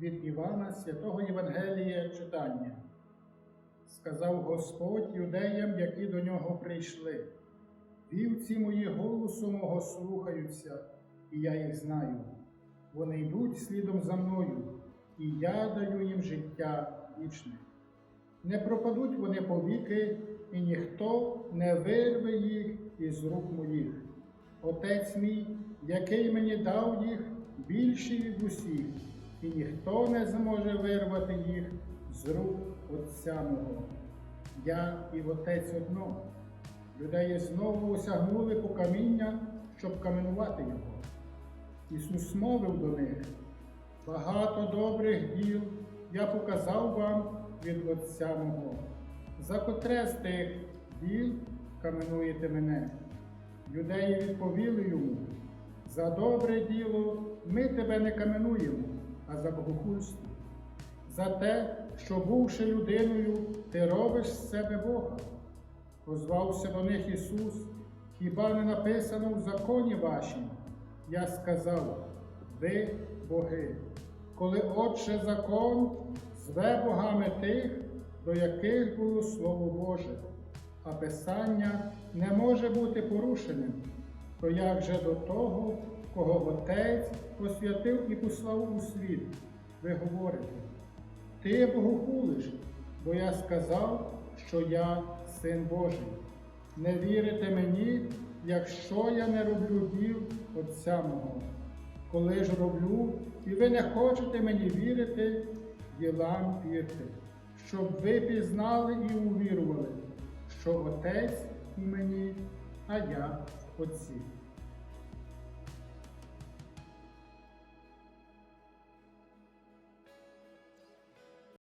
від Івана Святого Євангелія читання. Сказав Господь юдеям, які до нього прийшли. Вівці мої голосу мого слухаються, і я їх знаю. Вони йдуть слідом за мною, і я даю їм життя вічне. Не пропадуть вони повіки, і ніхто не вирве їх із рук моїх. Отець мій, який мені дав їх, більший від усіх, і ніхто не зможе вирвати їх з рук Отця мого. Я і Отець одно. Юдеї знову осягнули по каміння, щоб каменувати його. Ісус мовив до них, багато добрих діл я показав вам від Отця мого. За котре з тих діл каменуєте мене? Юдеї відповіли йому, за добре діло ми тебе не каменуємо, а за богохульство. За те, що, бувши людиною, ти робиш з себе Бога. Озвався до них Ісус, хіба не написано в законі вашім? Я сказав, ви боги, коли Отче закон зве богами тих, до яких було Слово Боже, а Писання не може бути порушеним, то як же до того, кого Отець посвятив і послав у світ, ви говорите, ти богохулиш, бо я сказав, що я син Божий. Не вірите мені, якщо я не роблю діл Отця мого. Коли ж роблю, і ви не хочете мені вірити, ділам вірте, щоб ви пізнали і увірували, що Отець у мені, а я в Отці.